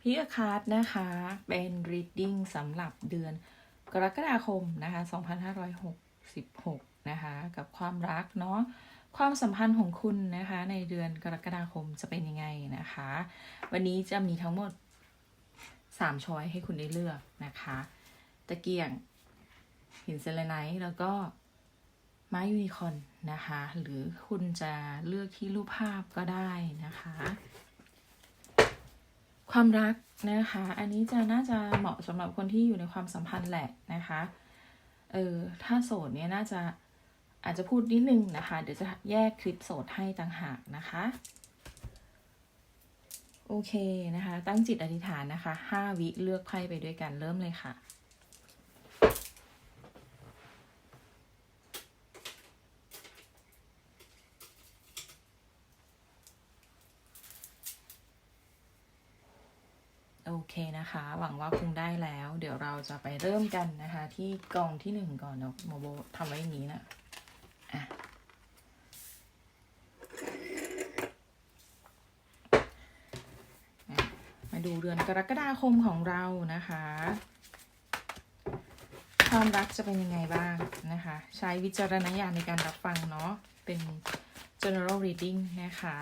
พิอคาร์ดนะคะ เป็น reading สำหรับเดือนกรกฎาคมนะคะ 2566 นะคะ กับความรักเนาะ ความสัมพันธ์ของคุณนะคะ ในเดือนกรกฎาคมจะเป็นยังไงนะคะ วันนี้จะมีทั้งหมด 3 ช้อยให้คุณได้เลือกนะคะ ตะเกียง หินเซเลไนท์แล้วก็ไม้ยูนิคอนนะคะ หรือคุณจะเลือกที่รูปภาพก็ได้นะคะ ความรักนะคะ อันนี้จะน่าจะเหมาะสำหรับคนที่อยู่ในความสัมพันธ์แหละนะคะ เออ ถ้าโสดเนี่ยน่าจะอาจจะพูดนิดนึงนะคะ เดี๋ยวจะแยกคลิปโสดให้ต่างหากนะคะ โอเคนะคะ ตั้งจิตอธิษฐานนะคะห้าวิเลือกไพ่ไปด้วยกันเริ่มเลยค่ะ เคนะคะ หวังว่าคงได้แล้ว เดี๋ยวเราจะไปเริ่มกันนะคะ ที่กองที่หนึ่งก่อนเนาะโมโบทำไว้อย่างนี้นะอะอะมาดูเดือนกรกฎาคมของเรานะคะ ความรักจะเป็นยังไงบ้างนะคะ ใช้วิจารณญาณในการรับฟังเนาะเป็น general reading นะคะ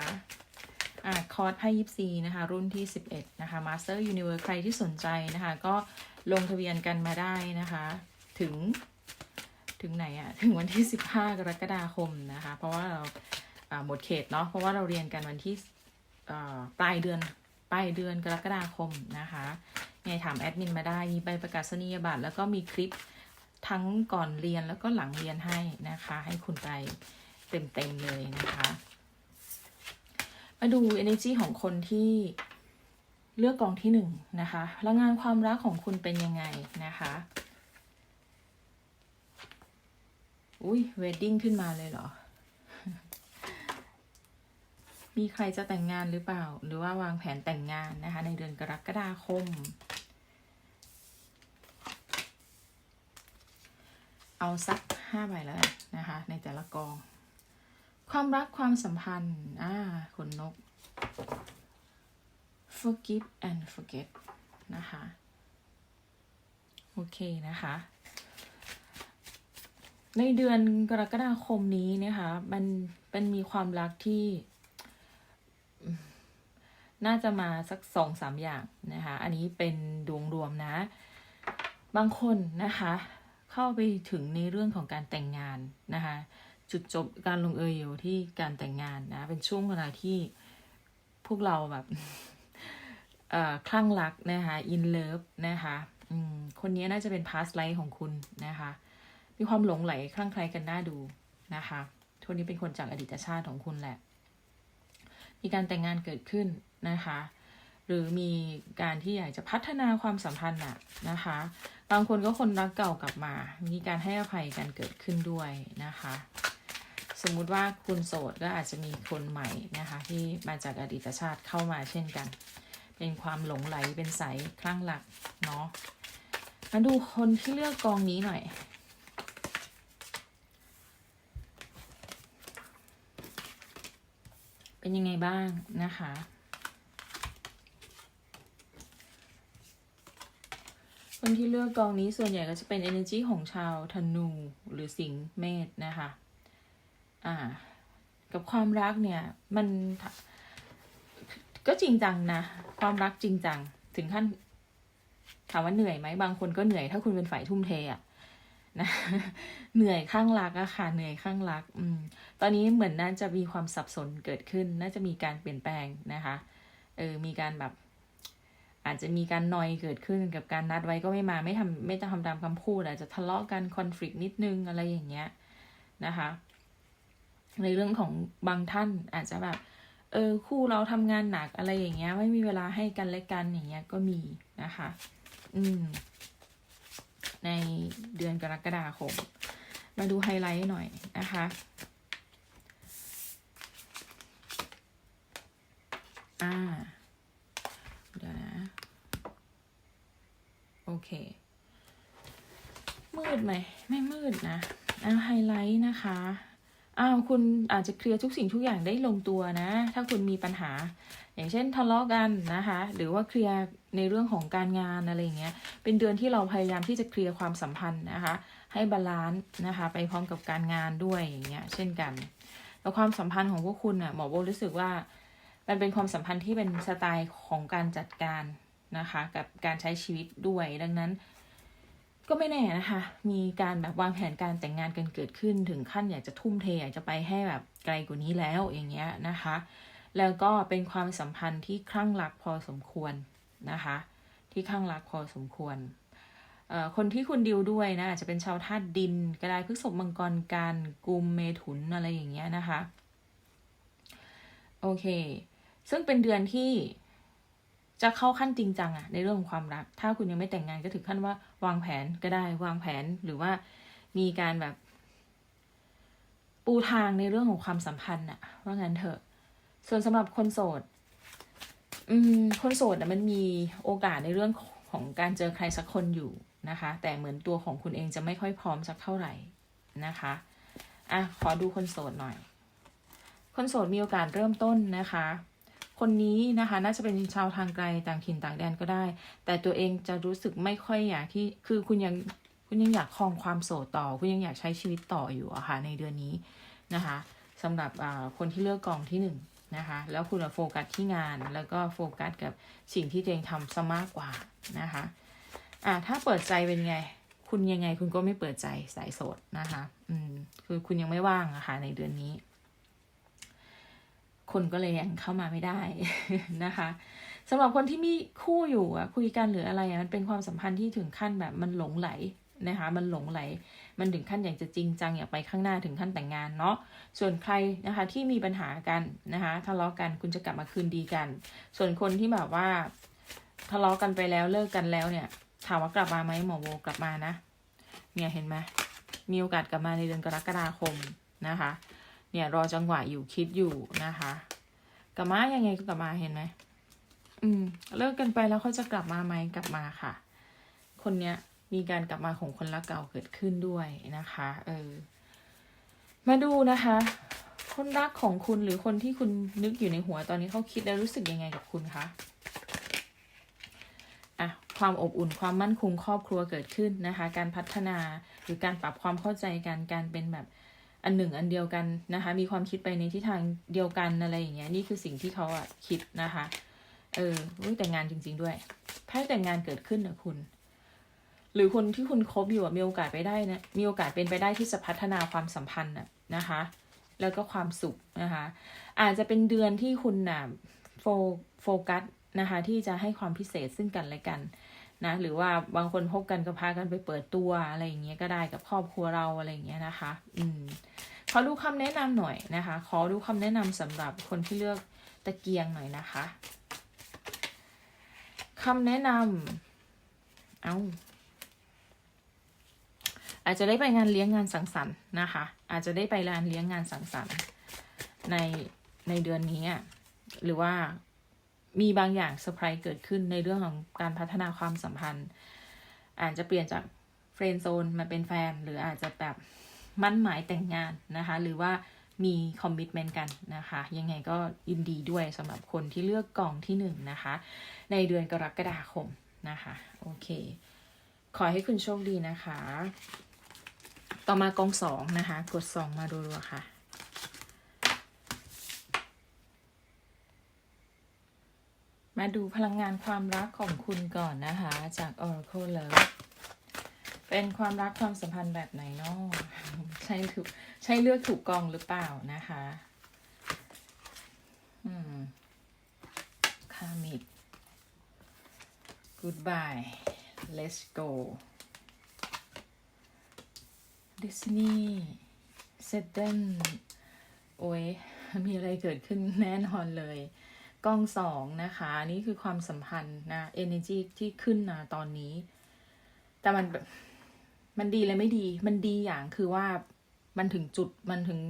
อ่าคอร์สไพ่ยิปซีนะคะ รุ่นที่ 11 นะคะ Master Universe ใครที่สนใจนะคะ ก็ลงทะเบียนกันมาได้นะคะ ถึงถึงไหนอะถึงวันที่ 15 กรกฎาคมนะคะ เพราะว่าเราหมดเขตเนาะเพราะว่าเราเรียนกันวันที่ปลายเดือนปลายเดือนกรกฎาคมนะคะไงถามแอดมินมาได้มีใบประกาศนียบัตรแล้วก็มีคลิปทั้งก่อนเรียนแล้วก็หลังเรียนให้นะคะ ให้คุณไปเต็มๆเลยนะคะ มาดู energy ของคนที่เลือกกองที่หนึ่งนะคะพลังงานความรักของคุณเป็นยังไงนะคะ อุ้ย wedding ขึ้นมาเลยเหรอ มีใครจะแต่งงานหรือเปล่า หรือว่าวางแผนแต่งงานนะคะ ในเดือนกรกฎาคม เอาสักห้าใบแล้วนะคะ ในแต่ละกอง ความรักความสัมพันธ์ อ่าขนนก forgive and forget นะคะ โอเคนะคะ ในเดือนกรกฎาคมนี้นะคะ มันเป็นมีความรักที่ น่าจะมาสักสองสามอย่างนะคะ อันนี้เป็นดวงรวมนะ บางคนนะคะ เข้าไปถึงในเรื่องของการแต่งงานนะคะ จุดจบการลงเอยอยู่ที่การแต่งงานนะ เป็นช่วงเวลาที่พวกเราแบบคลั่งรักนะคะ in love นะคะคนนี้น่าจะเป็น past life ของคุณนะคะ มีความหลงไหลคลั่งไคล้กันน่าดูนะคะคนนี้เป็นคนจากอดีตชาติของคุณแหละ มีการแต่งงานเกิดขึ้นนะคะ หรือมีการที่อยากจะพัฒนาความสัมพันธ์น่ะนะคะ บางคนก็คนรักเก่ากลับมา มีการให้อภัยกันเกิดขึ้นด้วยนะคะ สมมุติว่าคุณโสดก็อาจจะมีคนใหม่นะคะ ที่มาจากอดีตชาติเข้ามาเช่นกัน เป็นความหลงไหลเป็นสายคลั่งรักเนาะมาดูคนที่เลือกกองนี้หน่อยเป็นยังไงบ้างนะคะ คนที่เลือกกองนี้ส่วนใหญ่ก็จะเป็น energy ของชาวธนูหรือสิงห์เมษนะคะ อ่า กับความรักเนี่ย มันก็จริงจังนะ ความรักจริงจัง ถึงขั้นถามว่าเหนื่อยไหมบางคนก็เหนื่อยถ้าคุณเป็นฝ่ายทุ่มเทอะนะเหนื่อยข้างรักอะค่ะเหนื่อยข้างรัก อืม ตอนนี้เหมือนน่าจะมีความสับสนเกิดขึ้น น่าจะมีการเปลี่ยนแปลงนะคะ เออ มีการแบบ อาจจะมีการนอยเกิดขึ้นกับการนัดไว้ก็ไม่มาไม่ทำไม่จะทำตามคำพูดอาจจะทะเลาะกันคอน FLICT นิดนึงอะไรอย่างเงี้ยนะคะ ในเรื่องของบางท่านอาจจะแบบ เออคู่เราทำงานหนักอะไรอย่างเงี้ย ไม่มีเวลาให้กันและกันอย่างเงี้ยก็มีนะคะ อืม ในเดือนกรกฎาคม มาดูไฮไลท์หน่อยนะคะอ่าเดี๋ยวนะ โอเค มืดไหม ไม่มืดนะเอาไฮไลท์นะคะ อ้าวคุณอาจจะเคลียร์ทุกสิ่งทุกอย่างได้ลงตัวนะ ถ้าคุณมีปัญหา อย่างเช่นทะเลาะกันนะคะ หรือว่าเคลียร์ในเรื่องของการงานอะไรเงี้ย เป็นเดือนที่เราพยายามที่จะเคลียร์ความสัมพันธ์นะคะ ให้บาลานซ์นะคะ ไปพร้อมกับการงานด้วยอย่างเงี้ย เช่นกัน แล้วความสัมพันธ์ของพวกคุณน่ะหมอโบรู้สึกว่า มันเป็นความสัมพันธ์ที่เป็นสไตล์ของการจัดการนะคะ กับการใช้ชีวิตด้วย ดังนั้น ก็ไม่แน่นะคะ มีการแบบวางแผนการแต่งงานกันเกิดขึ้นถึงขั้นอยากจะทุ่มเทอยากจะไปให้แบบไกลกว่านี้แล้วอย่างเงี้ยนะคะ แล้วก็เป็นความสัมพันธ์ที่คลั่งรักพอสมควรนะคะ ที่คลั่งรักพอสมควรเอ่อคนที่คุณดิวด้วยนะอาจจะเป็นชาวธาตุดินก็ไดพฤษภมังกรการกุมเมถุนอะไรอย่างเงี้ยนะคะ โอเค ซึ่งเป็นเดือนที่ จะเข้าขั้นจริงจังอะในเรื่องของความรัก ถ้าคุณยังไม่แต่งงานก็ถึงขั้นว่าวางแผนก็ได้ วางแผนหรือว่ามีการแบบ ปูทางในเรื่องของความสัมพันธ์อะว่างั้นเถอะ ส่วนสำหรับคนโสด อืม คนโสดอะมันมีโอกาสในเรื่องของการเจอใครสักคนอยู่นะคะ แต่เหมือนตัวของคุณเองจะไม่ค่อยพร้อมสักเท่าไหร่นะคะอะขอดูคนโสดหน่อย คนโสดมีโอกาสเริ่มต้นนะคะ คนนี้นะคะ น่าจะเป็นชาวทางไกลต่างถิ่นต่างแดนก็ได้ แต่ตัวเองจะรู้สึกไม่ค่อยอยากที่คือคุณยังคุณยังอยากครองความโสดต่อ คุณยังอยากใช้ชีวิตต่ออยู่อะค่ะในเดือนนี้นะคะสำหรับคนที่เลือกกองที่หนึ่งนะคะแล้วคุณโฟกัสที่งานแล้วก็โฟกัสกับสิ่งที่ตัวเองทำซะมากกว่านะคะอ่าถ้าเปิดใจเป็นไง คุณยังไงคุณก็ไม่เปิดใจสายโสดนะคะอืมคือคุณยังไม่ว่างอะค่ะในเดือนนี้ คนก็เลยยังเข้ามาไม่ได้นะคะสำหรับคนที่มีคู่อยู่อะคุยกันหรืออะไรอะมันเป็นความสัมพันธ์ที่ถึงขั้นแบบมันหลงไหลนะคะมันหลงไหล มันถึงขั้นอยากจะจริงจังอยากไปข้างหน้าถึงขั้นแต่งงานเนาะส่วนใครนะคะที่มีปัญหากันนะคะทะเลาะกันคุณจะกลับมาคืนดีกัน ส่วนคนที่แบบว่าทะเลาะกันไปแล้วเลิกกันแล้วเนี่ย ถามว่ากลับมาไหมหมอโบกลับมานะเนี่ยเห็นไหมมีโอกาสกลับมาในเดือนกรกฎาคมนะคะ เนี่ยรอจังหวะอยู่คิดอยู่นะคะกลับมายังไงก็กลับมาเห็นไหมอืม เลิกกันไปแล้วเขาจะกลับมาไหมกลับมาค่ะ คนเนี้ยมีการกลับมาของคนรักเก่าเกิดขึ้นด้วยนะคะ เออ มาดูนะคะ คนรักของคุณหรือคนที่คุณนึกอยู่ในหัวตอนนี้เขาคิดแล้วรู้สึกยังไงกับคุณคะอะความอบอุ่นความมั่นคงครอบครัวเกิดขึ้นนะคะ การพัฒนาหรือการปรับความเข้าใจกันการเป็นแบบ อันหนึ่งอันเดียวกันนะคะ มีความคิดไปในทิศทางเดียวกันอะไรอย่างเงี้ยนี่คือสิ่งที่เขาอะคิดนะคะ เออแต่งงานจริง ๆด้วยไพ่แต่งงานเกิดขึ้นนะคุณ หรือคนที่คุณคบอยู่มีโอกาสไปได้นะมีโอกาสเป็นไปได้ที่จะพัฒนาความสัมพันธ์นะนะคะ แล้วก็ความสุขนะคะ อาจจะเป็นเดือนที่คุณน่ะโฟโฟกัสนะคะ ที่จะให้ความพิเศษซึ่งกันและกันนะหรือว่าบางคนพบกันก็พากันไปเปิดตัวอะไรอย่างเงี้ยก็ได้กับครอบครัวเราอะไรอย่างเงี้ยนะคะ อืม อดูคำแนะนำหน่อยนะคะ ขอดูคำแนะนำสำหรับคนที่เลือกตะเกียงหน่อยนะคะคำแนะนำเอาอาจจะได้ไปงานเลี้ยงงานสังสรรค์นะคะ อาจจะได้ไปงานเลี้ยงงานสังสรรค์ ในในเดือนนี้ หรือว่ามีบางอย่างเซอร์ไพรส์เกิดขึ้นในเรื่องของการพัฒนาความสัมพันธ์ อาจจะเปลี่ยนจากเฟรนด์โซนมาเป็นแฟน หรืออาจจะแบบ มั่นหมายแต่งงานนะคะ หรือว่ามีคอมมิชเมนต์กันนะคะ ยังไงก็ยินดีด้วยสำหรับคนที่เลือกกองที่หนึ่งนะคะ ในเดือนกรกฎาคมนะคะ โอเค ขอให้คุณโชคดีนะคะ ต่อมากองสองนะคะ กดสองมาดูๆค่ะมาดูพลังงานความรักของคุณก่อนนะคะ จาก Oracle Love เป็นความรักความสัมพันธ์แบบไหนเนาะใช่ถูกใช่เลือกถูกกองหรือเปล่านะคะ อืมคามิก goodbye let's go Disney settle โอ้ย มีอะไรเกิดขึ้นแน่นอนเลยกล้องสองนะคะ นี่คือความสัมพันธ์นะ energy ที่ขึ้นนะตอนนี้ แต่มันแบบ มันดีและไม่ดี มันดีอย่างคือว่ามันถึงจุดมันถึง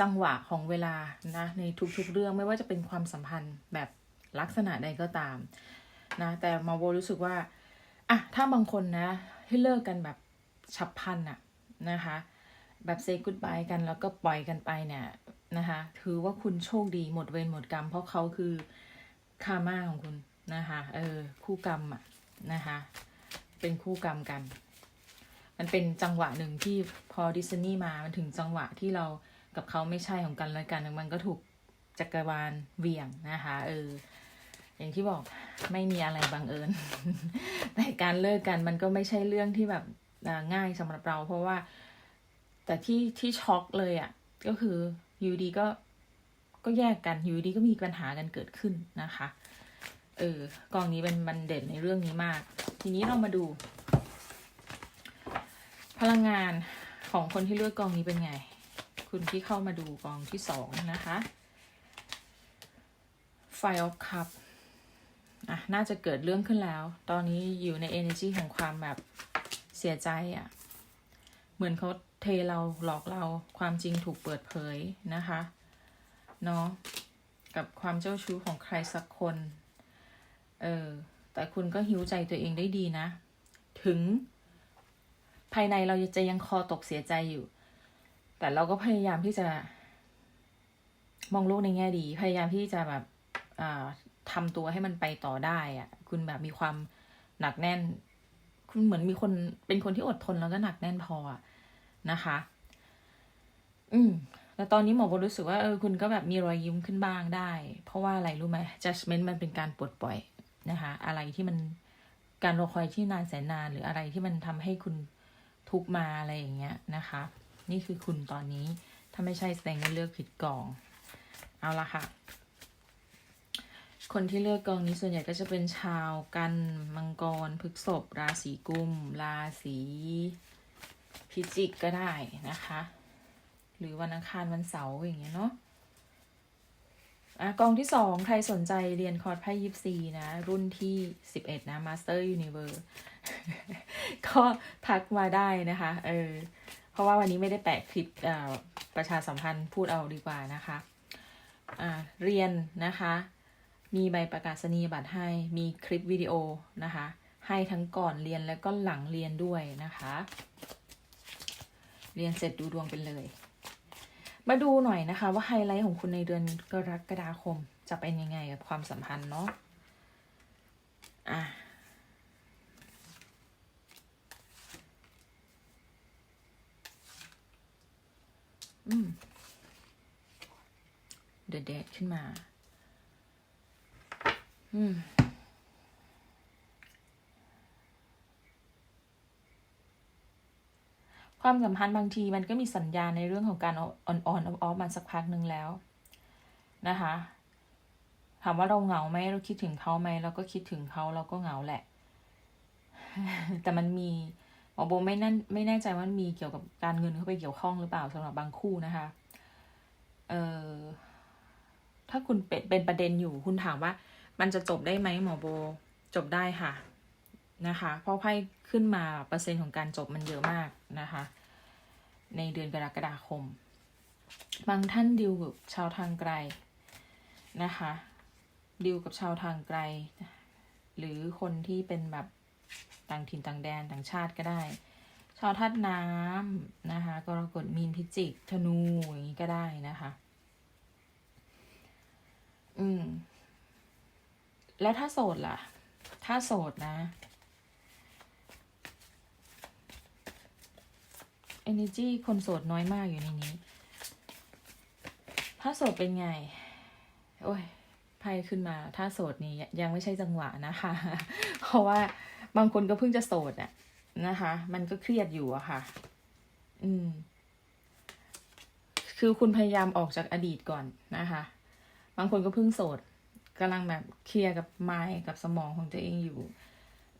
จังหวะของเวลานะในทุกๆเรื่องไม่ว่าจะเป็นความสัมพันธ์แบบลักษณะใดก็ตามนะแต่มาโบรู้สึกว่าอะถ้าบางคนนะให้เลิกกันแบบฉับพลันอะนะคะแบบเซ g ก o ดบายกันแล้วก็ปล่อยกันไปเนี่ยนะคะ ถือว่าคุณโชคดีหมดเวรหมดกรรม เพราะเขาคือคาม่าของคุณนะคะ เออ คู่กรรมอะนะคะ เป็นคู่กรรมกัน มันเป็นจังหวะหนึ่งที่พอดิสนีย์มา มันถึงจังหวะที่เรากับเขาไม่ใช่ของกันและกัน มันก็ถูกจักรวาลเวี่ยงนะคะเอออย่างที่บอกไม่มีอะไรบังเอิญ แต่การเลิกกันมันก็ไม่ใช่เรื่องที่แบบง่ายสำหรับเรา เพราะว่า แต่ที่ที่ช็อกเลยอะ่ะ ก็คืออยูดีก็ก็แยกกันอยูดีก็มีปัญหากันเกิดขึ้นนะคะ เออกองนี้เป็นมันเด่นในเรื่องนี้มาก ทีนี้เรามาดู พลังงานของคนที่เลือกกองนี้เป็นไง คุณที่เข้ามาดูกองที่สองนะคะ Fire of Cup อะ น่าจะเกิดเรื่องขึ้นแล้ว ตอนนี้อยู่ใน energy ของความแบบเสียใจอะ่ะ เหมือนเขาเทเราหลอกเราความจริงถูกเปิดเผยนะคะ เนาะกับความเจ้าชู้ของใครสักคน เออ แต่คุณก็หิวใจตัวเองได้ดีนะ ถึง ภายในเราจะยังคอตกเสียใจอยู่ แต่เราก็พยายามที่จะ มองโลกในแง่ดี พยายามที่จะแบบอ่าทำตัวให้มันไปต่อได้อะคุณแบบมีความหนักแน่น คุณเหมือนมีคนเป็นคนที่อดทนแล้วก็หนักแน่นพออะนะคะ อืมแล้วตอนนี้หมอบรู้สึกว่าเออคุณก็แบบมีรอยยิ้มขึ้นบ้างได้ เพราะว่าอะไรรู้ไหม judgment มันเป็นการปลดปล่อยนะคะ อะไรที่มันการรอคอยที่นานแสนนาน หรืออะไรที่มันทำให้คุณ ทุกมาอะไรอย่างเงี้ยนะคะ นี่คือคุณตอนนี้ถ้าไม่ใช่แสดงว่าเลือกผิดกอง เอาละค่ะ คนที่เลือกกองนี้ส่วนใหญ่ก็จะเป็นชาวกันมังกรพฤกษบราศีกุม ราศีพิจิกก็ได้นะคะ หรือวันอังคารวันเสาร์อย่างเงี้ยเนาะ อะกองที่สองใครสนใจเรียนคอร์สไพ่ยิปซีนะ รุ่นที่สิบเอ็ดนะ Master Universe ก็ทักมาได้นะคะ เออ เพราะว่าวันนี้ไม่ได้แปะคลิปอ่าประชาสัมพันธ์พูดเอาดีกว่านะคะอ่าเรียนนะคะ มีใบประกาศนียบัตรให้มีคลิปวิดีโอนะคะ ให้ทั้งก่อนเรียนแล้วก็หลังเรียนด้วยนะคะ เรียนเสร็จดูดวงไปเลย มาดูหน่อยนะคะ ว่าไฮไลท์ของคุณในเดือนกรกฎาคม จะเป็นยังไงกับความสัมพันธ์เนาะอะอืมเดอะเดทขึ้นมา อืม ความสัมพันธ์บางทีมันก็มีสัญญาณในเรื่องของการออนออนออฟมาสักพักหนึ่งแล้วนะคะ ถามว่าเราเหงาไหมเราคิดถึงเขาไหมเราก็คิดถึงเขาเราก็เหงาแหละ แต่มันมีหมอโบไม่แน่นไม่แน่ใจว่ามันมีเกี่ยวกับการเงินเข้าไปเกี่ยวข้องหรือเปล่าสำหรับบางคู่นะคะเออถ้าคุณเป็นเป็นประเด็นอยู่คุณถามว่า มันจะจบได้ไหมหมอโบ จบได้ค่ะ นะคะ เพราะไพ่ขึ้นมาเปอร์เซ็นต์ของการจบมันเยอะมากนะคะ ในเดือนกรกฎาคม บางท่านดิวกับชาวทางไกลนะคะดิวกับชาวทางไกล หรือคนที่เป็นแบบต่างถิ่นต่างแดนต่างชาติก็ได้ ชาวธาตุน้ำนะคะกรกฎมีนพิจิก ธนูอย่างนี้ก็ได้นะคะ อืม แล้วถ้าโสดล่ะ ถ้าโสดนะ energy คนโสดน้อยมากอยู่ในนี้ถ้าโสดเป็นไง โอ้ยไพ่ขึ้นมา ถ้าโสดนี่ยังไม่ใช่จังหวะนะคะ เพราะว่าบางคนก็เพิ่งจะโสดอะนะคะ มันก็เครียดอยู่อะค่ะ อืม คือคุณพยายามออกจากอดีตก่อนนะคะ บางคนก็เพิ่งโสดกำลังแบบเคลียร์กับไมายกับสมองของตัวเองอยู่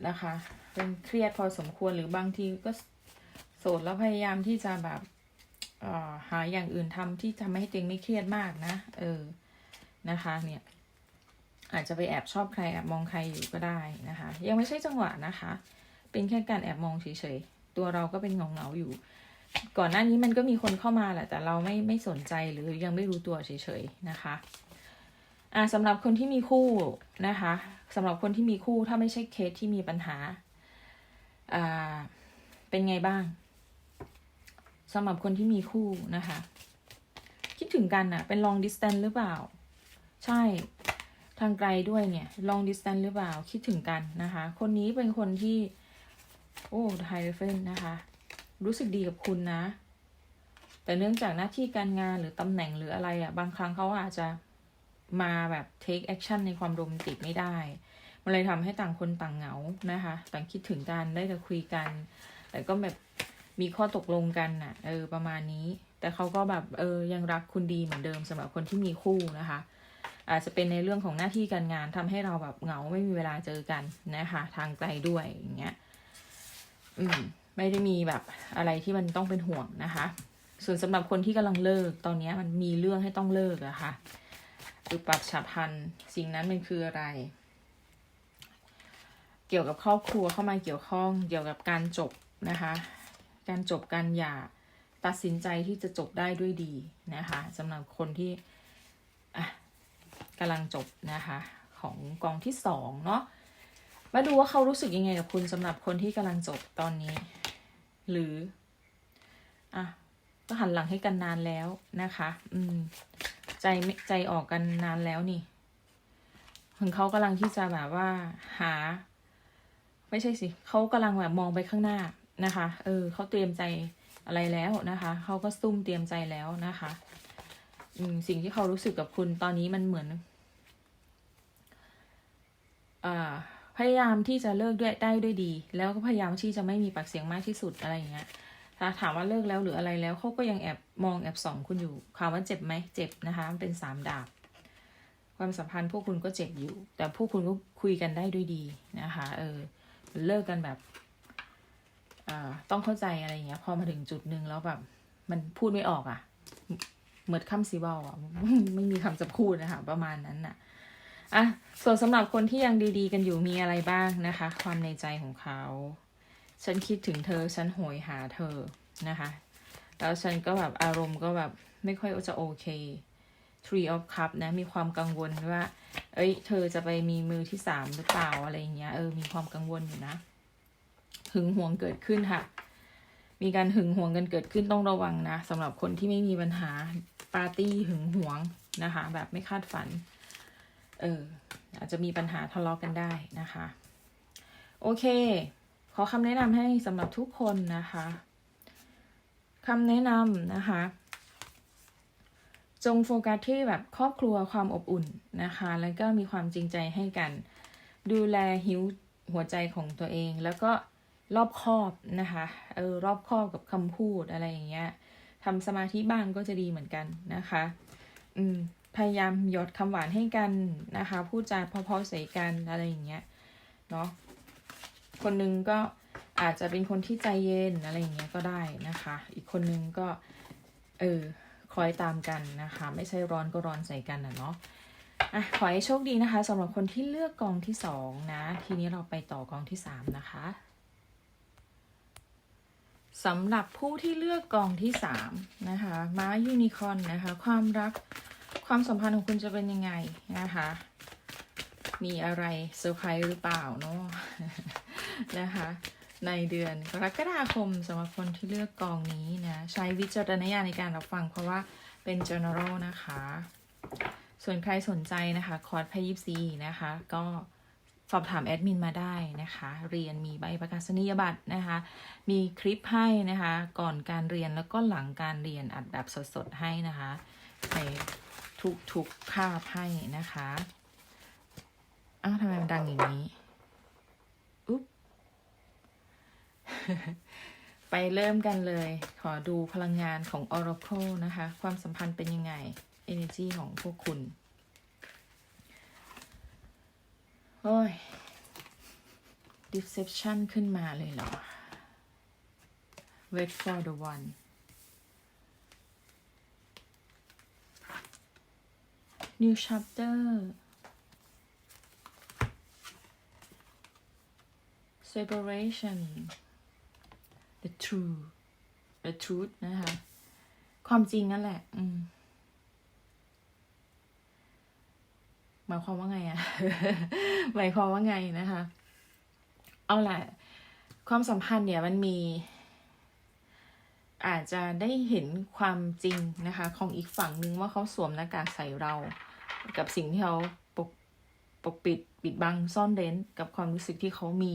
นะคะ เป็นเครียดพอสมควรหรือบางทีก็ โสดแล้วพยายามที่จะแบบอ่อหาอย่างอื่นทำที่ทำให้ตัวเองไม่เครียดมากนะ เออ นะคะ เนี่ย อาจจะไปแอบชอบใครแอบมองใครอยู่ก็ได้นะคะ ยังไม่ใช่จังหวะนะคะ เป็นแค่การแอบมองเฉยๆ ตัวเราก็เป็นเงาๆอยู่ ก่อนหน้านี้มันก็มีคนเข้ามาแหละ แต่เราไม่ไม่สนใจหรือยังไม่รู้ตัวเฉยๆ นะคะ อ่าสำหรับคนที่มีคู่นะคะสำหรับคนที่มีคู่ถ้าไม่ใช่เคสที่มีปัญหา อ่า เป็นไงบ้าง สำหรับคนที่มีคู่นะคะ คิดถึงกันอะเป็น long distance หรือเปล่า ใช่ทางไกลด้วยเนี่ย long distance หรือเปล่า คิดถึงกันนะคะ คนนี้เป็นคนที่ โอ้ไฮเฟนนะคะ รู้สึกดีกับคุณนะ แต่เนื่องจากหน้าที่การงานหรือตำแหน่งหรืออะไรอะบางครั้งเขาอาจจะมาแบบ take action ในความโรแมนติกไม่ได้ มันเลยทำให้ต่างคนต่างเหงานะคะ ต่างคิดถึงกันได้แต่คุยกัน แต่ก็แบบ มีข้อตกลงกันน่ะ เออ ประมาณนี้ แต่เขาก็แบบ เออ ยังรักคุณดีเหมือนเดิมสำหรับคนที่มีคู่นะคะ อาจจะเป็นในเรื่องของหน้าที่การงานทำให้เราแบบเหงาไม่มีเวลาเจอกันนะคะ ทางไกลด้วยอย่างเงี้ย อืม ไม่ได้มีแบบอะไรที่มันต้องเป็นห่วงนะคะ ส่วนสำหรับคนที่กำลังเลิก ตอนนี้มันมีเรื่องให้ต้องเลิกอะค่ะหรือปรับฉับพลันสิ่งนั้นมันคืออะไรเกี่ยวกับครอบครัวเข้ามาเกี่ยวข้องเกี่ยวกับการจบนะคะ การจบการหย่าตัดสินใจที่จะจบได้ด้วยดีนะคะสำหรับคนที่กำลังจบนะคะของกองที่สองเนาะมาดูว่าเขารู้สึกยังไงกับคุณสำหรับคนที่กำลังจบตอนนี้ หรืออะก็หันหลังให้กันนานแล้วนะคะ อืม ใจใจออกกันนานแล้วนี่ถึงเขากำลังที่จะแบบว่าหา ไม่ใช่สิเขากำลังแบบมองไปข้างหน้า นะคะ เออเขาเตรียมใจอะไรแล้วนะคะ เขาก็ซุ่มเตรียมใจแล้วนะคะ อืมสิ่งที่เขารู้สึกกับคุณตอนนี้มันเหมือนอ่าพยายามที่จะเลิกด้วยได้ด้วยดี แล้วก็พยายามที่จะไม่มีปากเสียงมากที่สุดอะไรอย่างเงี้ยถ้าถามว่าเลิกแล้วหรืออะไรแล้วเขาก็ยังแอบมองแอบส่องคุณอยู่ถามว่าเจ็บไหมเจ็บนะคะ มันเป็นสามดาบ ความสัมพันธ์พวกคุณก็เจ็บอยู่ แต่พวกคุณก็คุยกันได้ด้วยดีนะคะ เออเลิกกันแบบ ต้องเข้าใจอะไรอย่างเงี้ย พอมาถึงจุดหนึ่งแล้วแบบ มันพูดไม่ออกอะ่ะเหมือนคำซีเบาอะไม่มีคำจะพูดนะคะประมาณนั้นน่ะอะส่วนสำหรับคนที่ยังดีๆ กันอยู่มีอะไรบ้างนะคะ ความในใจของเขา ฉันคิดถึงเธอ ฉันโหยหาเธอนะคะ แล้วฉันก็แบบอารมณ์ก็แบบไม่ค่อยจะโอเค Tree of Cup นะ มีความกังวลว่า เอ้ย เธอจะไปมีมือที่สามหรือเปล่าอะไรเงี้ย เออ มีความกังวลอยู่นะ หึงหวงเกิดขึ้นค่ะ มีการหึงหวงกันเกิดขึ้นต้องระวังนะสำหรับคนที่ไม่มีปัญหาปาร์ตี้หึงหวงนะคะ แบบไม่คาดฝัน เอออาจจะมีปัญหาทะเลาะกันได้นะคะ โอเค ขอคำแนะนำให้สำหรับทุกคนนะคะคำแนะนำนะคะ จงโฟกัสที่แบบครอบครัวความอบอุ่นนะคะ แล้วก็มีความจริงใจให้กัน ดูแลหิวหัวใจของตัวเอง แล้วก็ รอบคอบนะคะเออรอบคอบกับคำพูดอะไรอย่างเงี้ยทำสมาธิบ้างก็จะดีเหมือนกันนะคะ อืมพยายามหยดคำหวานให้กันนะคะ พูดจาเพราะๆใส่กันอะไรอย่างเงี้ยเนาะคนหนึงก็อาจจะเป็นคนที่ใจเย็นอะไรอย่างเงี้ยก็ได้นะคะ อีกคนนึงก็ เออคอยตามกันนะคะ ไม่ใช่ร้อนก็ร้อนใส่กันนะเนาะอะขอให้โชคดีนะคะสำหรับคนที่เลือกกองที่สองนะ ทีนี้เราไปต่อกองที่สามนะคะ สำหรับผู้ที่เลือกกองที่สามนะคะม้ายูนิคอนนะคะ ความรักความสัมพันธ์ของคุณจะเป็นยังไงนะคะ มีอะไรเซอร์ไพรส์หรือเปล่าเนาะนะคะ ในเดือนกรกฎาคมสำหรับคนที่เลือกกองนี้นะใช้วิจารณญาณในการรับฟังเพราะว่าเป็น general นะคะ ส่วนใครสนใจนะคะ คอร์สพยิบซีนะคะ ก็ สอบถามแอดมินมาได้นะคะ เรียนมีใบประกาศนียบัตรนะคะ มีคลิปให้นะคะ ก่อนการเรียนแล้วก็หลังการเรียนอัดแบบสดๆให้นะคะในทุกๆคาบให้นะคะอ้าวทำไมมันดังอย่างนี้อุ๊บไปเริ่มกันเลย ขอดูพลังงานของ Oracle นะคะ ความสัมพันธ์เป็นยังไง Energy ของพวกคุณ โอ้ย Deception ขึ้นมาเลยเหรอ Wait for the one New chapter separation the true the truth นะคะ ความจริงนั่นแหละ อืม หมายความว่าไงอะหมายความว่าไงนะคะ เอาแหละความสัมพันธ์เนี่ยมันมี อาจจะได้เห็นความจริงนะคะ ของอีกฝั่งหนึ่งว่าเขาสวมหน้ากากใส่เรา กับสิ่งที่เขาปกปกปิดปิดบังซ่อนเร้นกับความรู้สึกที่เขามี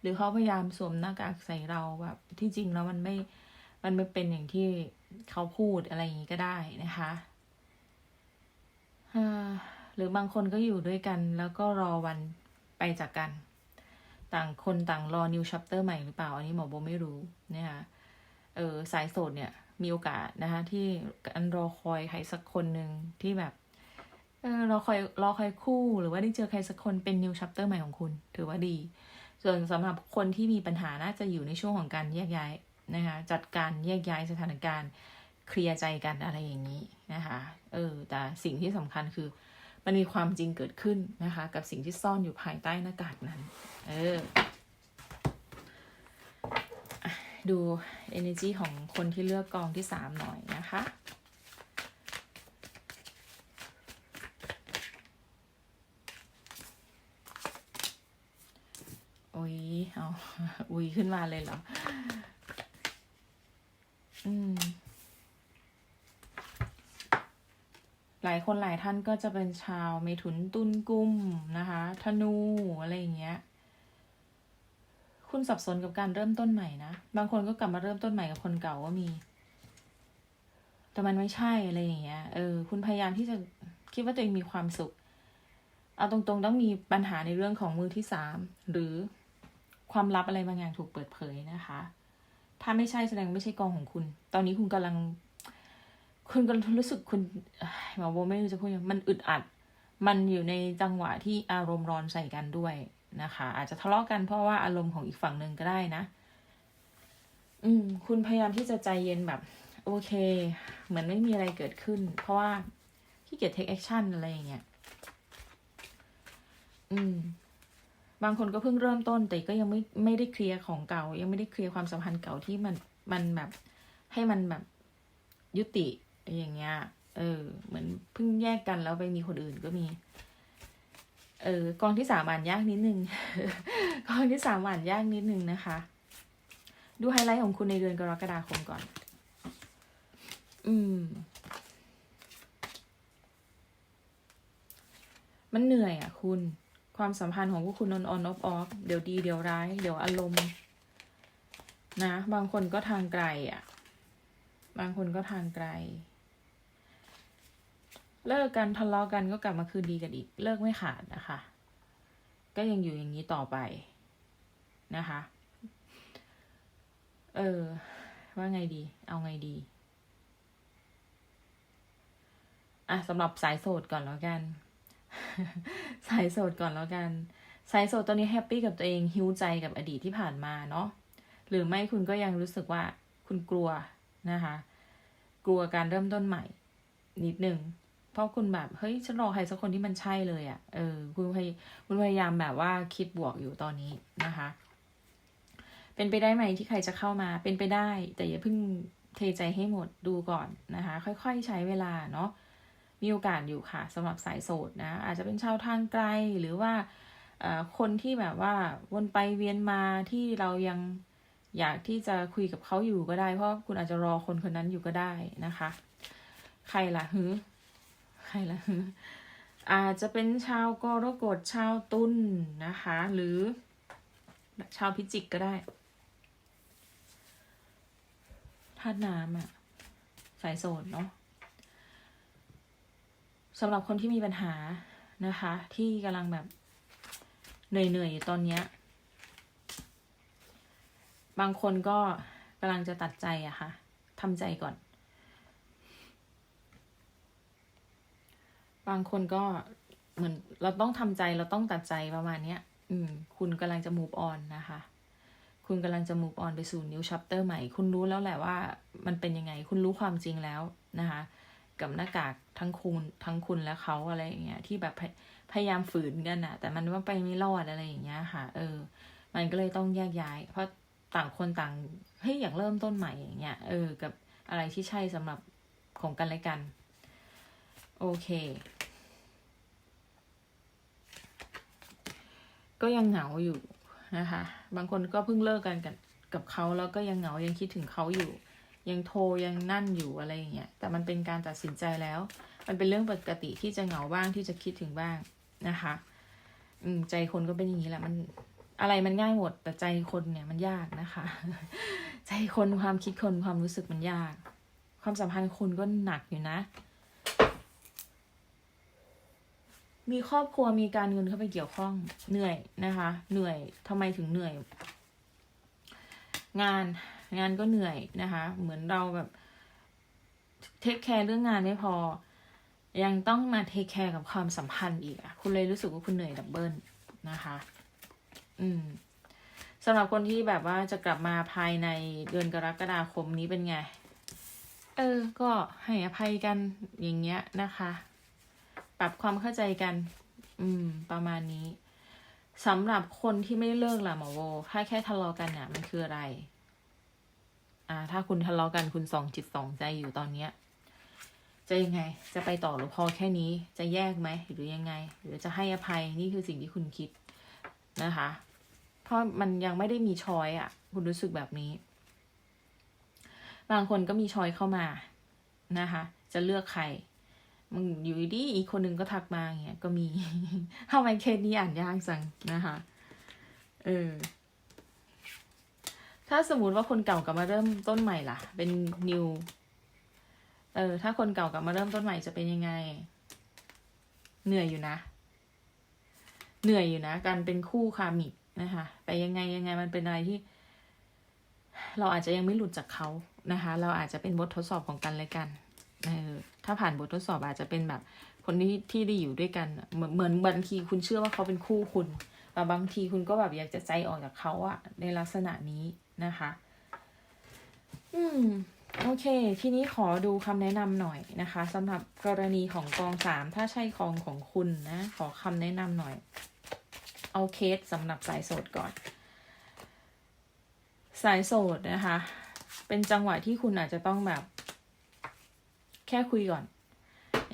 หรือเขาพยายามสวมหน้ากากใส่เราแบบที่จริงแล้วมันไม่มันไม่เป็นอย่างที่เขาพูดอะไรอย่างนี้ก็ได้นะคะ รือบางคนก็อยู่ด้วยกัน แล้วก็รอวันไปจากกัน ต่างคนต่างรอ new chapter ใหม่หรือเปล่า อันนี้หมอโบไม่รู้นะคะเออสายโสดเนี่ยมีโอกาสนะคะที่การรอคอยใครสักคนหนึ่งที่แบบเออรอคอยรอคอยคู่หรือว่าได้เจอใครสักคนเป็น new chapter ใหม่ของคุณ ถือว่าดี ส่วนสำหรับคนที่มีปัญหาน่าจะอยู่ในช่วงของการแยกย้ายนะคะจัดการแยกย้ายสถานการณ์เคลียร์ใจกันอะไรอย่างนี้นะคะเออแต่สิ่งที่สำคัญคือ มันมีความจริงเกิดขึ้นนะคะ กับสิ่งที่ซ่อนอยู่ภายใต้หน้ากากนั้น เออดู energy ของคนที่เลือกกองที่สามหน่อยนะคะ โอ้ย เอาอุ้ยขึ้นมาเลยเหรอ อืม หลายคนหลายท่านก็จะเป็นชาวเมถุนตุลกุมนะคะ ธนูอะไรอย่างเงี้ย คุณสับสนกับการเริ่มต้นใหม่นะ บางคนก็กลับมาเริ่มต้นใหม่กับคนเก่าก็มี แต่มันไม่ใช่อะไรอย่างเงี้ย เออ คุณพยายามที่จะคิดว่าตัวเองมีความสุข เอาตรงๆ ต้องมีปัญหาในเรื่องของมือที่สามหรือความลับอะไรบางอย่างถูกเปิดเผยนะคะ ถ้าไม่ใช่แสดงไม่ใช่กองของคุณ ตอนนี้คุณกำลัง คุณกำลังรู้สึกคุณหมอโบไม่รู้จะพูดยังไงมันอึดอัด มันอยู่ในจังหวะที่อารมณ์ร้อนใส่กันด้วยนะคะ อาจจะทะเลาะกันเพราะว่าอารมณ์ของอีกฝั่งหนึ่งก็ได้นะ อืม คุณพยายามที่จะใจเย็นแบบ โอเค เหมือนไม่มีอะไรเกิดขึ้น เพราะว่าขี้เกียจ take action อะไรอย่างเงี้ยอืม บางคนก็เพิ่งเริ่มต้น แต่ก็ยังไม่ไม่ได้เคลียร์ของเก่า ยังไม่ได้เคลียร์ความสัมพันธ์เก่าที่มันมันแบบ ให้มันแบบยุติ อย่างเงี้ย เออ เหมือนเพิ่งแยกกันแล้วไปมีคนอื่นก็มี เออ กองที่สามอ่านยากนิดนึง กองที่สามอ่านยากนิดนึงนะคะ ดูไฮไลท์ของคุณในเดือนกรกฎาคมก่อน อืม มันเหนื่อยอะคุณ ความสัมพันธ์ของพวกคุณนอนออนออฟออฟเดี๋ยวดีเดี๋ยวร้าย เดี๋ยวอารมณ์นะ บางคนก็ทางไกลอะ บางคนก็ทางไกล เลิกกันทะเลาะกันก็กลับมาคืนดีกันอีก เลิกไม่ขาดนะคะ ก็ยังอยู่อย่างนี้ต่อไปนะคะ เออ ว่าไงดี เอาไงดี อะสำหรับสายโสดก่อนแล้วกัน สายโสดก่อนแล้วกัน สายโสดตอนนี้แฮปปี้กับตัวเองฮิวใจกับอดีตที่ผ่านมาเนาะหรือไม่คุณก็ยังรู้สึกว่าคุณกลัวนะคะ กลัวการเริ่มต้นใหม่ นิดนึง เพราะคุณแบบเฮ้ยฉันรอใครสักคนที่มันใช่เลยอะ่ะเออคุณพยคุณพยายามแบบว่าคิดบวกอยู่ตอนนี้นะคะ เป็นไปได้ไหมที่ใครจะเข้ามาเป็นไปได้ แต่อย่าเพิ่งเทใจให้หมดดูก่อนนะคะ ค่อยๆใช้เวลาเนาะมีโอกาสอยู่ค่ะสำหรับสายโสดนะ อาจจะเป็นชาวทางไกลหรือว่าคนที่แบบว่าวนไปเวียนมาที่เรายังอยากที่จะคุยกับเขาอยู่ก็ได้ เพราะคุณอาจจะรอคนคนนั้นอยู่ก็ได้นะคะ ใครล่ะฮือ ใครล่ะออาจจะเป็นชาวกรกฎชาวตุลนะคะ หรือชาวพิจิกก็ได้ธาตุน้ำอะสายโสดเนาะสำหรับคนที่มีปัญหานะคะ ที่กำลังแบบเหนื่อยๆอยู่ตอนเนี้ย บางคนก็กำลังจะตัดใจอะค่ะทำใจก่อน บางคนก็เหมือนเราต้องทำใจเราต้องตัดใจประมาณเนี้ย อืม คุณกำลังจะ move on นะคะ คุณกำลังจะ move on ไปสู่ new chapter ใหม่ คุณรู้แล้วแหละว่ามันเป็นยังไง คุณรู้ความจริงแล้วนะคะ กับหน้ากากทั้งคุณทั้งคุณและเขาอะไรอย่างเงี้ยที่แบบพยายามฝืนกันอะแต่มันว่าไปไม่รอดอะไรอย่างเงี้ยค่ะ เออ มันก็เลยต้องแยกย้าย เพราะต่างคนต่างเฮ้ยอยากเริ่มต้นใหม่อย่างเงี้ยเออ กับอะไรที่ใช่สำหรับของกันและกัน โอเค ก็ยังเหงาอยู่นะคะ บางคนก็เพิ่งเลิกกันกับกับเขาแล้วก็ยังเหงายังคิดถึงเขาอยู่ ยังโทรยังนั่นอยู่อะไรอย่างเงี้ยแต่มันเป็นการตัดสินใจแล้ว มันเป็นเรื่องปกติที่จะเหงาบ้างที่จะคิดถึงบ้างนะคะอืมใจคนก็เป็นอย่างนี้แหละมันอะไรมันง่ายหมด แต่ใจคนเนี่ยมันยากนะคะ ใจคนความคิดคนความรู้สึกมันยาก ความสัมพันธ์คุณก็หนักอยู่นะ มีครอบครัวมีการเงินเข้าไปเกี่ยวข้องเหนื่อยนะคะ เหนื่อยทำไมถึงเหนื่อย งานงานก็เหนื่อยนะคะ เหมือนเราแบบเทคแคร์เรื่องงานไม่พอ ยังต้องมาเทคแคร์กับความสัมพันธ์อีกอะคุณเลยรู้สึกว่าคุณเหนื่อยดับเบิลนะคะ อืมสำหรับคนที่แบบว่าจะกลับมาภายในเดือนกรกฎาคมนี้เป็นไง เออ ก็ให้อภัยกันอย่างเงี้ยนะคะ ปรับความเข้าใจกัน อืม ประมาณนี้สำหรับคนที่ไม่เลิกล่ะหมอโวถ้าแค่ทะเลาะกันเนี่ยมันคืออะไร อ่า ถ้าคุณทะเลาะกันคุณสองจิตสองใจอยู่ตอนเนี้ย จะยังไง จะไปต่อหรือพอแค่นี้ จะแยกไหมหรือยังไง หรือจะให้อภัยนี่คือสิ่งที่คุณคิดนะคะ เพราะมันยังไม่ได้มีช้อยอะคุณรู้สึกแบบนี้ บางคนก็มีช้อยเข้ามานะคะ จะเลือกใคร มึงอยู่ดีอีกคนหนึ่งก็ทักมาอย่างเงี้ยก็มีทำไมเคสนี้อ่านยากจังนะคะ เออ ถ้าสมมติว่าคนเก่ากลับมาเริ่มต้นใหม่ล่ะ เป็น new เออ ถ้าคนเก่ากลับมาเริ่มต้นใหม่จะเป็นยังไง เหนื่อยอยู่นะ เหนื่อยอยู่นะ การเป็นคู่คามิกนะคะแต่ยังไงยังไงมันเป็นอะไรที่ เราอาจจะยังไม่หลุดจากเขานะคะ เราอาจจะเป็นบททดสอบของกันและกัน เออถ้าผ่านบททดสอบอาจจะเป็นแบบคนที่ที่ได้อยู่ด้วยกันเหมือนเหมือนบางทีคุณเชื่อว่าเขาเป็นคู่คุณแต่บางทีคุณก็แบบอยากจะใจออกจากเขาอะในลักษณะนี้นะคะ อืม โอเค ทีนี้ขอดูคำแนะนำหน่อยนะคะสำหรับกรณีของกองสามถ้าใช่กองของคุณนะ ขอคำแนะนำหน่อย เอาเคสสำหรับสายโสดก่อน สายโสดนะคะ เป็นจังหวะที่คุณอาจจะต้องแบบ แค่คุยก่อน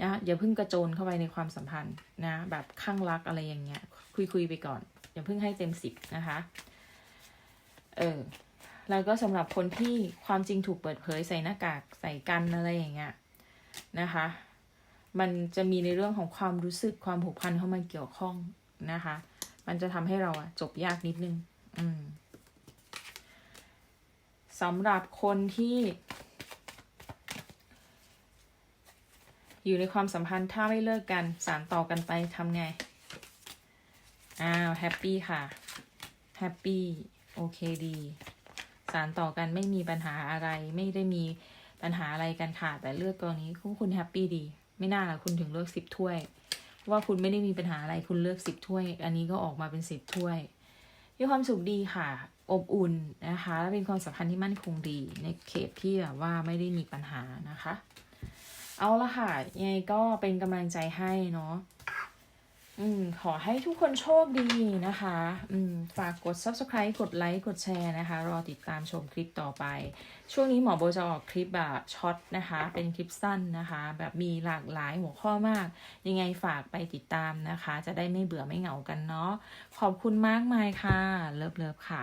นะอย่าเพิ่งกระโจนเข้าไปในความสัมพันธ์นะ แบบข้างรักอะไรอย่างเงี้ย คุยคุยไปก่อน อย่าเพิ่งให้เต็มสิบนะคะ เออแล้วก็สำหรับคนที่ความจริงถูกเปิดเผยใส่หน้ากากใส่กันอะไรอย่างเงี้ยนะคะ มันจะมีในเรื่องของความรู้สึกความผูกพันเข้ามาเกี่ยวข้องนะคะ มันจะทำให้เราอะจบยากนิดนึง อืมสำหรับคนที่ อยู่ในความสัมพันธ์ถ้าไม่เลิกกันสารต่อกันไปทำไง อ้าวแฮปปี้ค่ะแฮปปี้โอเคดี สารต่อกันไม่มีปัญหาอะไร ไม่ได้มีปัญหาอะไรกันค่ะ แต่เลือกกรณีคุณคุณแฮปปี้ดี ไม่น่าละคุณถึงเลือกสิบถ้วย ว่าคุณไม่ได้มีปัญหาอะไรคุณเลือกสิบถ้วย อันนี้ก็ออกมาเป็นสิบถ้วยมีความสุขดีค่ะ อบอุ่นนะคะ และเป็นความสัมพันธ์ที่มั่นคงดี ในเขตที่แบบว่าไม่ได้มีปัญหานะคะ เอาละค่ะ ยังไงก็เป็นกำลังใจให้เนาะอืมขอให้ทุกคนโชคดีนะคะ อืมฝากกด subscribe กดไลค์ กดแชร์นะคะ รอติดตามชมคลิปต่อไป ช่วงนี้หมอโบจะออกคลิปแบบช็อตนะคะ เป็นคลิปสั้นนะคะ แบบมีหลากหลายหัวข้อมาก ยังไงฝากไปติดตามนะคะ จะได้ไม่เบื่อไม่เหงากันเนาะ ขอบคุณมากมายค่ะ เลิฟเลิฟค่ะ